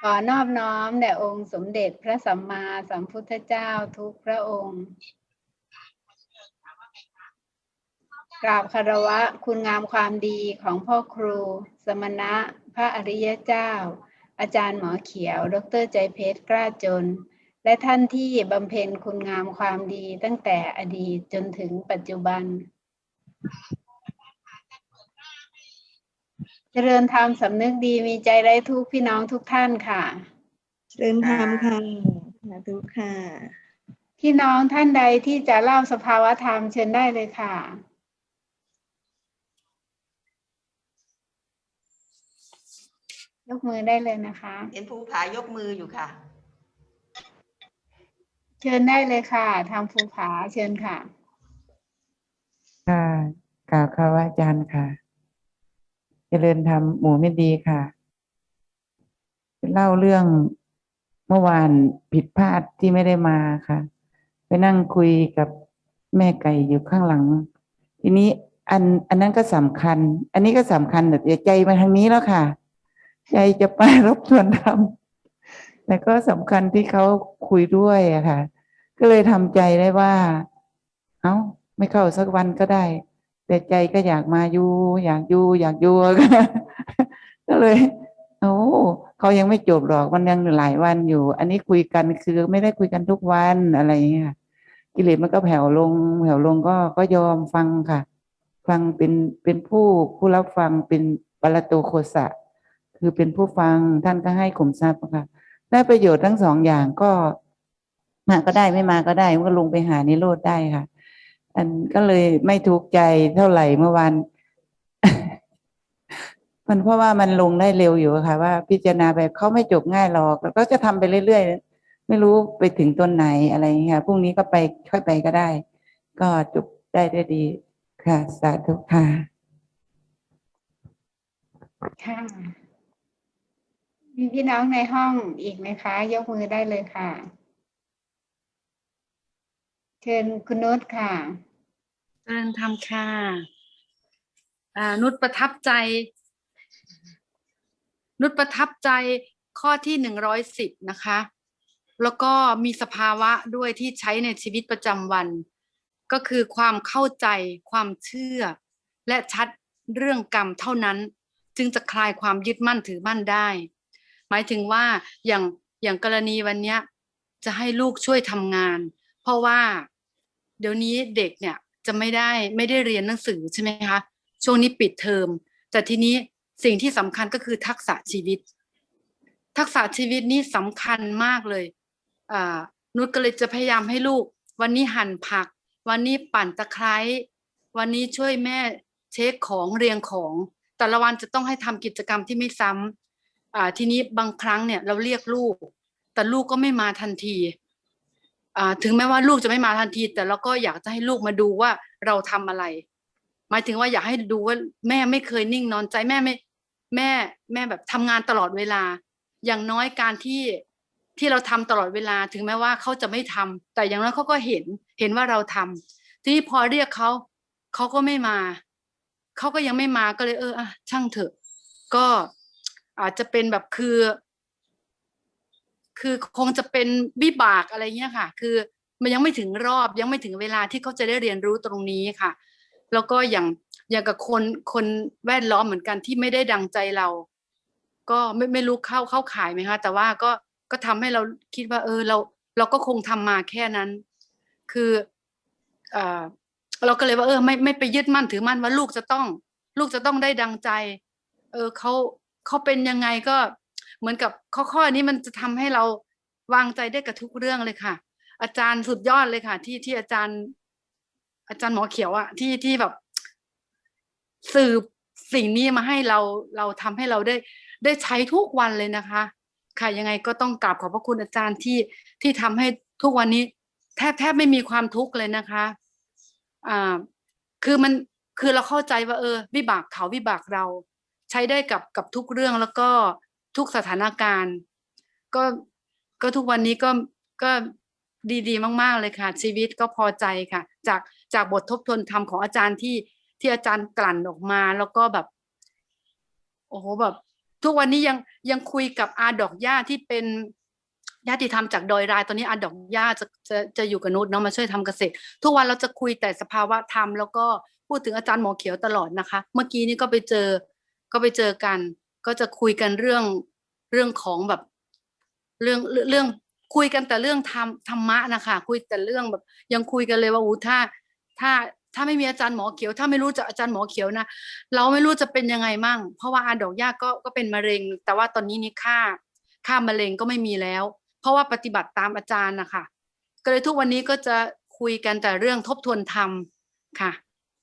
ขอนอบน้อมแด่องค์สมเด็จพระสัมมาสัมพุทธเจ้าทุกพระองค์กราบคารวะคุณงามความดีของพ่อครู สมณะ พระอริยเจ้า อาจารย์หมอเขียว ดรใจเพชรกล้าจน และท่านที่บำเพ็ญคุณงามความดีตั้งแต่อดีตจนถึงปัจจุบัน เจริญธรรมสำนึกดีมีใจไร้ทุกข์พี่น้องทุกท่านค่ะเชิญธรรมค่ะสาธุค่ะ พี่น้องท่านใดที่จะเล่าสภาวะธรรมเชิญได้เลยค่ะยกมือได้เลยนะคะ เห็นภูผายกมืออยู่ค่ะ เชิญได้เลยค่ะ ทางภูผาเชิญค่ะ ค่ะกล่าวคาวาอาจารย์ค่ะ เจริญธรรมหมูไม่ดีค่ะ เล่าเรื่องเมื่อวานผิดพลาดที่ไม่ได้มาค่ะ ไปนั่งคุยกับแม่ไก่อยู่ข้างหลัง ทีนี้อันอันนั้นก็สำคัญ อันนี้ก็สำคัญแต่ใจมาทางนี้แล้วค่ะ ใจจะไปรบทวนธรรมแต่ก็สำคัญที่เขาคุยด้วยอะค่ะ ก็เลยทำใจได้ว่า เอ้า ไม่เข้าสักวันก็ได้ แต่ใจก็อยากมาอยู่อยากอยู่อยากอยู่ก็เลยโอ้เขายังไม่จบหรอกมันยังหลายวันอยู่ อันนี้คุยกันคือไม่ได้คุยกันทุกวันอะไรอย่างเงี้ยกิเลสมันก็แผ่วลง แผ่วลงก็ก็ยอมฟังค่ะ ฟังเป็นเป็นผู้ผู้รับฟังเป็นปรโตโคสะ คือเป็นผู้ฟังท่านก็ให้ขุมทรัพย์ค่ะได้ประโยชน์ทั้งสองอย่างก็มาก็ได้ไม่มาก็ได้ก็ลงไปหานิโรธได้ค่ะ อันก็เลยไม่ทุกข์ใจเท่าไหร่เมื่อวานมันเพราะว่ามันลงได้เร็วอยู่ค่ะ ว่าพิจารณาแบบเขาไม่จบง่ายหรอกแล้วก็จะทำไปเรื่อยๆ ไม่รู้ไปถึงต้นไหนอะไรอย่างเงี้ยค่ะพรุ่งนี้ก็ไปค่อยไปก็ได้ ก็จบได้ได้ดีค่ะ สาธุค่ะค่ะมีพี่น้องในห้องอีกไหมคะ ยกมือได้เลยค่ะ เชิญคุณนุชค่ะ เจริญธรรมค่ะอ่านุชประทับใจ นุชประทับใจข้อที่หนึ่งร้อยสิบนะคะ แล้วก็มีสภาวะด้วยที่ใช้ในชีวิตประจำวัน ก็คือความเข้าใจความเชื่อ และชัดเรื่องกรรมเท่านั้น จึงจะคลายความยึดมั่นถือมั่นได้ หมายถึงว่าอย่างอย่างกรณีวันเนี้ยจะให้ลูกช่วยทำงาน เพราะว่า เดี๋ยวนี้เด็กเนี่ย จะไม่ได้ไม่ได้เรียนหนังสือใช่ไหมคะช่วงนี้ปิดเทอม แต่ทีนี้สิ่งที่สำคัญก็คือทักษะชีวิต ทักษะชีวิตนี่สำคัญมากเลยอ่านุชก็เลยจะพยายามให้ลูก วันนี้หั่นผัก วันนี้ปั่นตะไคร้วันนี้ช่วยแม่เช็คของเรียงของ แต่ละวันจะต้องให้ทำกิจกรรมที่ไม่ซ้ำอ่าทีนี้บางครั้งเนี่ยเราเรียกลูก แต่ลูกก็ไม่มาทันที ถึงแม้ว่าลูกจะไม่มาทันที แต่เราก็อยากจะให้ลูกมาดูว่าเราทำอะไร หมายถึงว่าอยากให้ดูว่าแม่ไม่เคยนิ่งนอนใจแม่ไม่แม่แม่แบบทำงานตลอดเวลา อย่างน้อยการที่ที่เราทำตลอดเวลา ถึงแม้ว่าเขาจะไม่ทำแต่อย่างน้อยเขาก็เห็นเห็นว่าเราทำทีนี้พอเรียกเขาเขาก็ไม่มาเขาก็ยังไม่มาก็เลยเอออะช่างเถอะ ก็อาจจะเป็นแบบคือ คือคงจะเป็นวิบากอะไรเงี้ยค่ะ คือมันยังไม่ถึงรอบยังไม่ถึงเวลาที่เขาจะได้เรียนรู้ตรงนี้ค่ะ แล้วก็อย่างอย่างกับคนคนแวดล้อมเหมือนกันที่ไม่ได้ดังใจเรา ก็ไม่ไม่รู้เข้าเข้าขายไหมคะแต่ว่าก็ก็ทำให้เราคิดว่า เออเรา เราก็คงทำมาแค่นั้น คือเอ่อเราก็เลยว่า เออ ไม่ไม่ไปยึดมั่นถือมั่นว่าลูกจะต้อง ลูกจะต้องได้ดังใจ เออเขาเขาเป็นยังไงก็ เหมือนกับข้อข้อนี้มันจะทำให้เราวางใจได้กับทุกเรื่องเลยค่ะ อาจารย์สุดยอดเลยค่ะ ที่ที่อาจารย์ อาจารย์หมอเขียวอะที่ที่แบบสืบสิ่งนี้มาให้เราเราทำให้เราได้ได้ใช้ทุกวันเลยนะคะ ค่ะยังไงก็ต้องกราบขอบพระคุณอาจารย์ที่ที่ทำให้ทุกวันนี้ แทบแทบไม่มีความทุกข์เลยนะคะอ่าคือมันคือเราเข้าใจว่าเออ วิบากเขาวิบากเรา ใช้ได้กับกับทุกเรื่องแล้วก็ ทุกสถานการณ์ ก็ก็ทุกวันนี้ก็ก็ดีๆ มาก ๆ เลยค่ะ ชีวิตก็พอใจค่ะ จากจากบททบทวนธรรมของอาจารย์ที่ที่อาจารย์กลั่นออกมา แล้วก็แบบ โอ้โหแบบ ทุกวันนี้ยังยังคุยกับอาดอกย่าที่เป็นญาติธรรมจากดอยรายตอนนี้อาดอกย่าจะจะจะอยู่กับนุชเนาะมาช่วยทำเกษตร ทุกวันเราจะคุยแต่สภาวะธรรม แล้วก็พูดถึงอาจารย์หมอเขียวตลอดนะคะ เมื่อกี้นี้ก็ไปเจอก็ไปเจอกัน ก็จะคุยกันเรื่องเรื่องของแบบเรื่องเรื่องคุยกันแต่เรื่องธรรมธรรมะนะคะ คุยแต่เรื่องแบบ ยังคุยกันเลยว่าอู้ถ้า ถ้าถ้าไม่มีอาจารย์หมอเขียว ถ้าไม่รู้จักอาจารย์หมอเขียวนะเราไม่รู้จะเป็นยังไงมั่ง เพราะว่าอาดอกยาก็ก็เป็นมะเร็ง แต่ว่าตอนนี้นี่ค่าค่ามะเร็งก็ไม่มีแล้ว เพราะว่าปฏิบัติตามอาจารย์นะคะก็เลยทุกวันนี้ก็จะคุยกันแต่เรื่องทบทวนธรรมค่ะ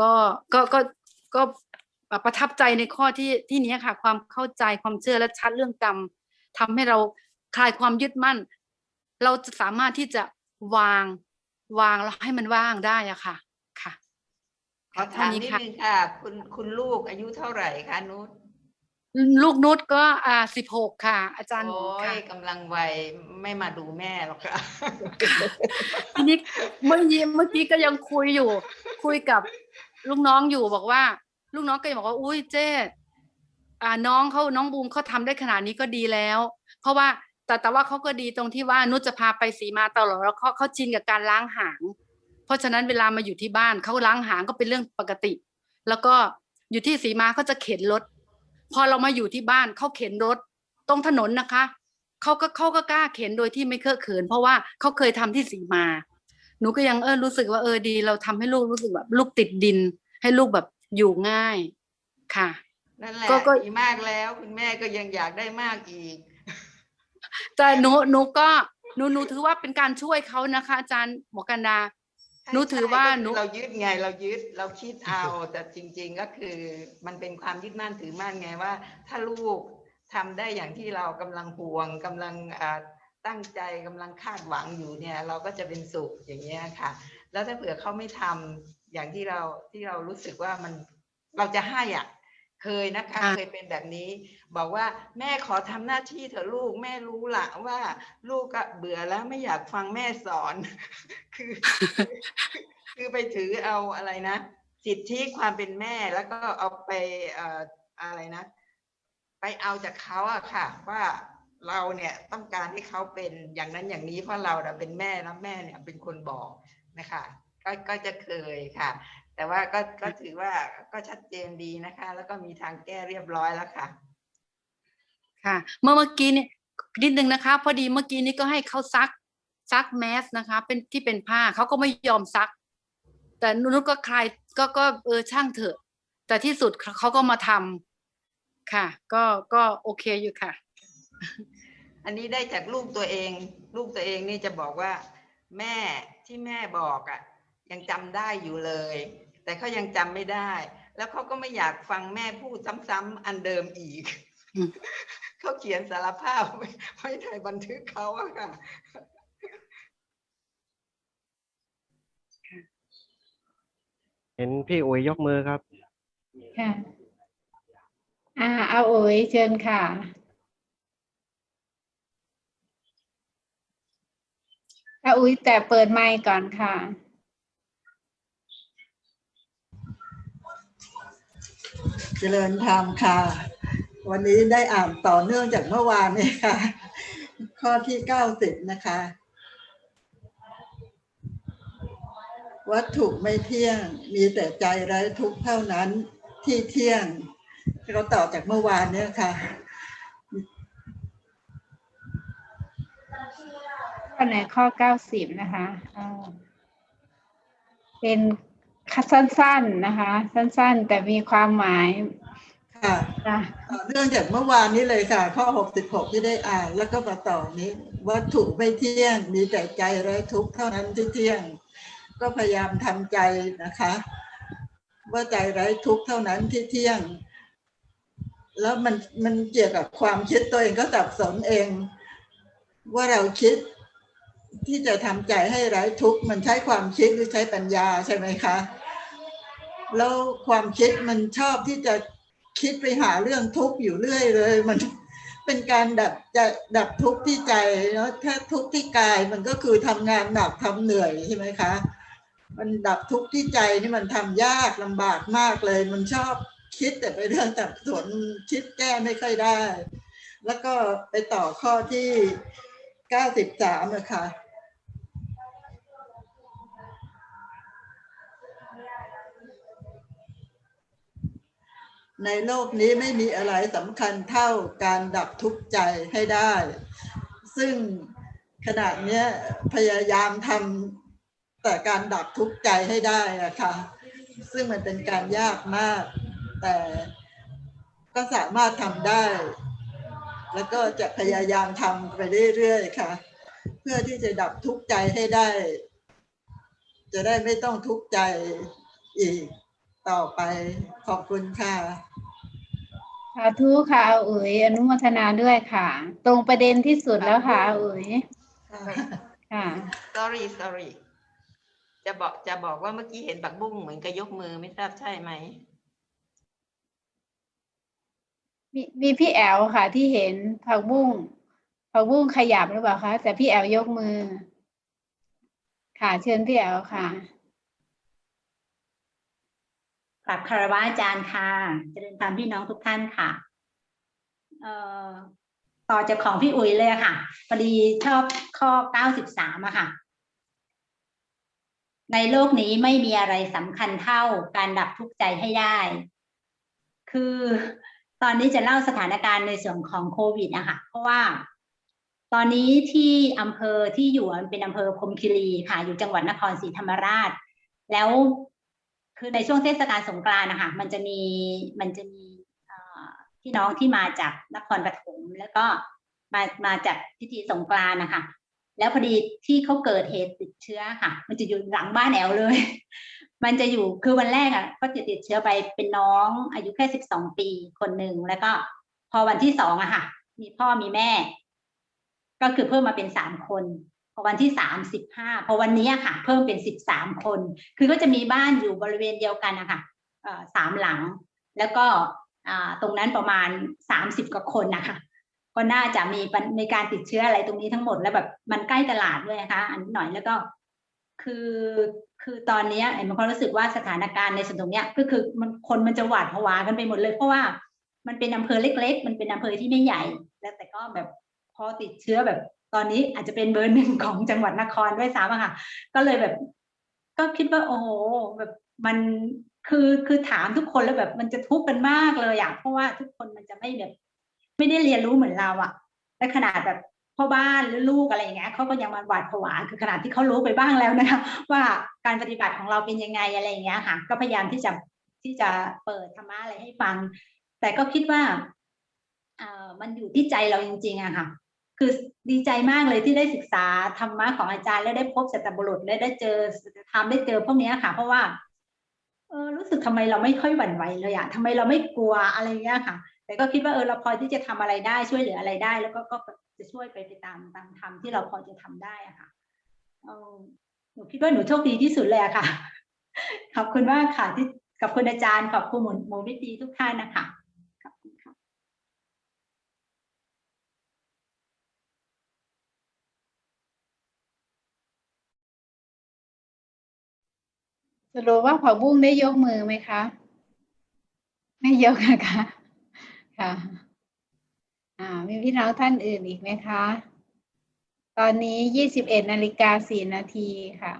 ก็ก็ก็ก็ ประทับใจในข้อที่ที่นี้ค่ะ ความเข้าใจความเชื่อและชัดเรื่องกรรมทำให้เราคลายความยึดมั่น เราจะสามารถที่จะวางวางแล้วให้มันว่างได้อะค่ะ ค่ะขอถามนิดนึงค่ะ คุณคุณลูกอายุเท่าไหร่คะนุชลูกนุชก็อ่าสิบหกค่ะ อาจารย์หมโอ้อค่ะยกำลังวัยไม่มาดูแม่หรอกค่ะทีนี้เมื่อกี้เมื่อกี้ก็ยังคุยอยู่ คุยกับลูกน้องอยู่บอกว่า ลูกน้องก็ยังบอกว่าอุ้ยเจ๊อ่าน้องเขาน้องบูมเขาทำได้ขนาดนี้ก็ดีแล้ว เพราะว่าแต่แต่ว่าเขาก็ดีตรงที่ว่านุชจะพาไปสีมาตลอดแล้วเขาเขาชินกับการล้างหาง เพราะฉะนั้นเวลามาอยู่ที่บ้านเขาล้างหางก็เป็นเรื่องปกติ แล้วก็อยู่ที่สีมาเขาจะเข็นรถ พอเรามาอยู่ที่บ้านเขาเข็นรถ ตรงถนนนะคะเขาก็เขาก็กล้าเข็นโดยที่ไม่เคอะเขิน เพราะว่าเขาเคยทำที่สีมา หนูก็ยังเออรู้สึกว่าเออดี เราทำให้ลูกรู้สึกแบบลูกติดดิน ให้ลูกแบบ อยู่ง่ายค่ะ นั่นแหละก็ก็ ดีมากแล้ว คุณแม่ก็ยังอยากได้มากอีก แต่หนูหนูก็หนูหนูถือว่าเป็นการช่วยเขานะคะ อาจารย์หมอกันดาหนูถือว่าใช่ก็คือหนูเรายึดไงเรายึดเราคิดเอาแต่จริง ๆ ก็คือมันเป็นความยึดมั่นถือมั่นไงว่า ถ้าลูกทำได้อย่างที่เรากำลังห่วงกำลังอ่าตั้งใจกำลังคาดหวังอยู่เนี่ย เราก็จะเป็นสุขอย่างเงี้ยค่ะ แล้วถ้าเผื่อเขาไม่ทำ อย่างที่เราที่เรารู้สึกว่ามันเราจะให้อะเคยนะคะค่ะเคยเป็นแบบนี้ บอกว่าแม่ขอทำหน้าที่เถอะลูกแม่รู้ละว่า ลูกก็เบื่อแล้วไม่อยากฟังแม่สอน คือ คือไปถือเอาอะไรนะสิทธิความเป็นแม่แล้วก็เอาไปเอ่ออะไรนะ ไปเอาจากเขาอะค่ะ ว่าเราเนี่ยต้องการให้เขาเป็นอย่างนั้นอย่างนี้เพราะเราน่ะเป็นแม่แล้วแม่เนี่ยเป็นคนบอกนะคะ ก็ก็จะเคยค่ะ แต่ว่าก็ก็ถือว่าก็ชัดเจนดีนะคะ แล้วก็มีทางแก้เรียบร้อยแล้วค่ะ ค่ะ เมื่อเมื่อกี้นี่นิดนึงนะคะ พอดีเมื่อกี้นี้ก็ให้เขาซักซักแมสนะคะ เป็นที่เป็นผ้าเขาก็ไม่ยอมซัก แต่นุชก็คลายก็ก็เออช่างเถอะ แต่ที่สุดเขาก็มาทำค่ะ ก็ก็โอเคอยู่ค่ะ อันนี้ได้จากลูกตัวเอง ลูกตัวเองนี่จะบอกว่า แม่ที่แม่บอกอะ่ะ ยังจำได้อยู่เลย แต่เขายังจำไม่ได้ แล้วเขาก็ไม่อยากฟังแม่พูดซ้ำๆอันเดิมอีกอืมเขาเขียนสารภาพไว้ไว้ในบันทึกเขาอะค่ะเห็นพี่อุ๋ยยกมือครับ ค่ะ อ่า เอาโอ๋ยเชิญค่ะอาอุ้ยแต่เปิดไมค์ก่อนค่ะ เจริญธรรมค่ะ วันนี้ได้อ่านต่อเนื่องจากเมื่อวานนี้ค่ะ ข้อที่เก้าสิบนะคะ วัตถุไม่เที่ยงมีแต่ใจไร้ทุกข์เท่านั้นที่เที่ยงเราต่อจากเมื่อวานเนี่ยค่ะข้อไหนข้อเก้าสิบนะคะเป็น สั้นๆนะคะ สั้นๆ แต่มีความหมายค่ะนะต่อเนื่องจากเมื่อวานนี้เลยค่ะ ข้อ 66 ที่ได้อ่านแล้วก็มาต่อนี้วัตถุไม่เที่ยงมีแต่ใจไร้ทุกข์เท่านั้นที่เที่ยง ก็พยายามทำใจนะคะ ว่าใจไร้ทุกข์เท่านั้นที่เที่ยง แล้วมันมันเกี่ยวกับความคิดตัวเองก็สับสนเอง ว่าเราคิดที่จะทำใจให้ไร้ทุกข์มันใช้ความคิดหรือใช้ปัญญาใช่ไหมคะ แล้วความคิดมันชอบที่จะคิดไปหาเรื่องทุกข์อยู่เรื่อยเลย มันเป็นการดับจะดับทุกข์ที่ใจแล้วถ้าทุกข์ที่กายมันก็คือทำงานหนักทำเหนื่อยใช่ไหมคะ มันดับทุกข์ที่ใจนี่มันทำยากลำบากมากเลย มันชอบคิดแต่ไปเรื่องสับสนคิดแก้ไม่ค่อยได้ แล้วก็ไปต่อข้อที่เก้าสิบสามอะคะ ในโลกนี้ไม่มีอะไรสำคัญเท่าการดับทุกข์ใจให้ได้ ซึ่งขณะนี้พยายามทำแต่การดับทุกข์ใจให้ได้อะค่ะ ซึ่งมันเป็นการยากมาก แต่ก็สามารถทำได้ แล้วก็จะพยายามทำไปเรื่อยๆค่ะ เพื่อที่จะดับทุกข์ใจให้ได้ จะได้ไม่ต้องทุกข์ใจอีก ต่อไปขอบคุณค่ะสาธุค่ะอาอุ๋ยอนุโมทนาด้วยค่ะ ตรงประเด็นที่สุดแล้วค่ะอาอุ๋ยค่ะ sorry sorry จะบอกจะบอกว่าเมื่อกี้เห็นปักบุ้งเหมือนกับยกมือไม่ทราบใช่ไหมมีมีพี่แอลค่ะ ที่เห็นผักบุ้งผักบุ้งขยับหรือเปล่าคะแต่พี่แอลยกมือ ค่ะเชิญพี่แอลค่ะ กลับคารวะอาจารย์ค่ะ เจริญธรรมพี่น้องทุกท่านค่ะ เอ่อต่อจากของพี่อุ๋ยเลยค่ะพอดีชอบข้อเก้าสิบสามอะค่ะ ในโลกนี้ไม่มีอะไรสำคัญเท่าการดับทุกข์ใจให้ได้ คือตอนนี้จะเล่าสถานการณ์ในส่วนของโควิดนะคะเพราะว่า ตอนนี้ที่อำเภอที่อยู่มันเป็นอำเภอพมคีรีค่ะ อยู่จังหวัดนครศรีธรรมราช แล้ว คือในช่วงเทศกาลสงกรานต์นะคะมันจะมีมันจะมีพี่น้องที่มาจากนครปฐมแล้วก็มามาจากพิธีสงกรานต์นะคะแล้วพอดีที่เขาเกิดเหตุติดเชื้อค่ะ มันจะอยู่หลังบ้านแอลเลย มันจะอยู่คือวันแรกอะก็จะติดเชื้อไปเป็นน้องอายุแค่สิบสองปีคนหนึ่งแล้วก็ พอวันที่สองอะค่ะ มีพ่อมีแม่ ก็คือเพิ่มมาเป็นสามคน พอวันที่สามสิบห้าพอวันนี้ค่ะ เพิ่มเป็นสิบสามคน คือก็จะมีบ้านอยู่บริเวณเดียวกันนะคะสามหลัง แล้วก็ตรงนั้นประมาณสามสิบกว่าคนนะคะก็น่าจะมีในการติดเชื้ออะไรตรงนี้ทั้งหมดแล้วแบบมันใกล้ตลาดด้วยนะคะอันนี้หน่อยแล้วก็ คือคือตอนนี้ยเอ็มมีความรู้สึกว่าสถานการณ์ในส่วนตรงเนี้ยก็คือมันคนมันจะหวาดผวากันไปหมดเลยเพราะว่ามันเป็นอำเภอเล็ก ๆ มันเป็นอำเภอที่ไม่ใหญ่ แล้วแต่ก็แบบพอติดเชื้อแบบ ตอนนี้อาจจะเป็นเบอร์หนึ่งของจังหวัดนครด้วยซ้ำอะค่ะ ก็เลยแบบ ก็คิดว่าโอ้โหแบบมันคือคือถามทุกคนแล้วแบบมันจะทุกข์กันมากเลยอะเพราะว่าทุกคนมันจะไม่แบบ ไม่ได้เรียนรู้เหมือนเราอะและขนาดแบบพ่อบ้านหรือลูกอะไรอย่างเงี้ยเขาก็ยังมาหวาดผวาคือขนาดที่เขารู้ไปบ้างแล้วนะคะว่าการปฏิบัติของเราเป็นยังไงอะไรอย่างเงี้ยค่ะก็พยายามที่จะที่จะเปิดธรรมะอะไรให้ฟัง แต่ก็คิดว่าเอ่อมันอยู่ที่ใจเราจริงๆอะค่ะ คือดีใจมากเลยที่ได้ศึกษาธรรมะของอาจารย์ และได้พบสัตบุรุษและได้เจอทำได้เจอพวกนี้ค่ะ เพราะว่าเออรู้สึกทำไมเราไม่ค่อยหวั่นไหวเลยอะทำไมเราไม่กลัวอะไรเงี้ยค่ะ แต่ก็คิดว่าเออเราพอที่จะทำอะไรได้ช่วยเหลืออะไรได้ แล้วก็ก็จะช่วยไปไปตามตามธรรมที่เราพอจะทำได้อะค่ะเออหนูคิดว่าหนูโชคดีที่สุดเลยอะค่ะ ขอบคุณมากค่ะที่ขอบคุณอาจารย์ขอบคุณหมุนหมูวิตีทุกท่านนะคะขอบคุณค่ะ สรุปว่าผักบุ้งได้ยกมือไหมคะ ไม่ยกนะคะ ค่ะ อ่า มีพี่น้องท่านอื่นอีกไหมคะ ตอนนี้ยี่สิบเอ็ดนาฬิกาสี่นาทีค่ะ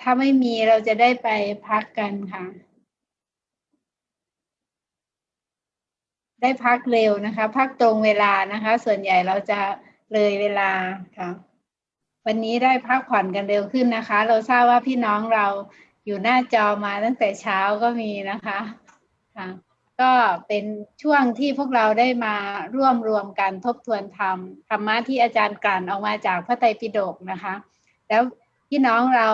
ถ้าไม่มีเราจะได้ไปพักกันค่ะ ได้พักเร็วนะคะ พักตรงเวลานะคะ ส่วนใหญ่เราจะเลยเวลาค่ะ วันนี้ได้พักผ่อนกันเร็วขึ้นนะคะ เราทราบว่าพี่น้องเราอยู่หน้าจอมาตั้งแต่เช้าก็มีนะคะค่ะก็เป็นช่วงที่พวกเราได้มาร่วมรวมกันทบทวนธรรมธรรมะที่อาจารย์กลั่นออกมาจากพระไตรปิฎกนะคะ แล้วพี่น้องเรา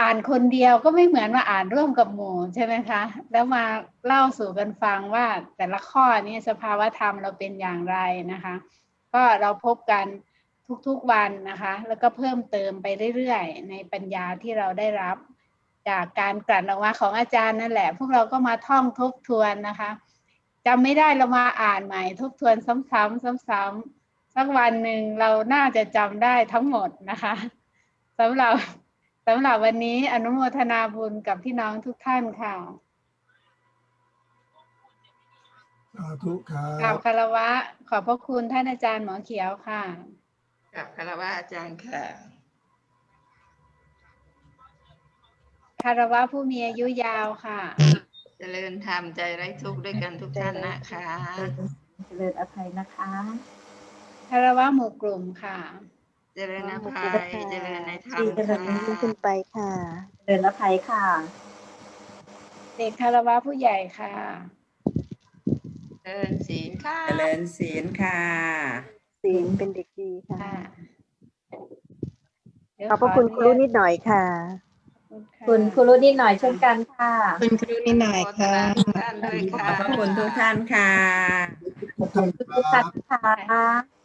อ่านคนเดียวก็ไม่เหมือนมาอ่านร่วมกับหมู่ใช่ไหมคะ แล้วมาเล่าสู่กันฟังว่าแต่ละข้อนี้สภาวธรรมเราเป็นอย่างไรนะคะ ก็เราพบกัน ทุกๆวันนะคะ แล้วก็เพิ่มเติมไปเรื่อยๆ ในปัญญาที่เราได้รับ จากการกลั่นออกมาของอาจารย์นั่นแหละ พวกเราก็มาท่องทบทวนนะคะจำไม่ได้เรามาอ่านใหม่ ทบทวนซ้ำๆซ้ำๆสักวันหนึ่งเราน่าจะจำได้ทั้งหมดนะคะสำหรับสสำหรับวันนี้อนุโมทนาบุญกับพี่น้องทุกท่านค่ะสาธุครักราบบคารวะ ขอบพระคุณท่านอาจารย์หมอเขียวค่ะ กับคารวะอาจารย์ค่ะ คารวะผู้มีอายุยาวค่ะ เจริญธรรมใจไร้ทุกข์ด้วยกันทุกท่านนะคะเจริญอภัยนะคะคารวะหมู่กลุ่มค่ะ เจริญอภัยเจริญในธรรมที่กำลังค่ะยิ่งขึ้นไปค่ะเจริญอภัยค่ะ เด็กคารวะผู้ใหญ่ค่ะ เจริญศีลค่ะ เจริญศีลค่ะ ศีลเป็นเด็กดีค่ะค่ะเดี๋ยวขอบพระคุณครูนิดหน่อยค่ะะคุณครูรุนิดหน่อยเช่นกันค่ะคุณครูนิดหน่อยค่ะทุกท่านด้วยค่ะขอบพระคุณทุกท่านค่ะขอบคุณทุกท่านค่ะ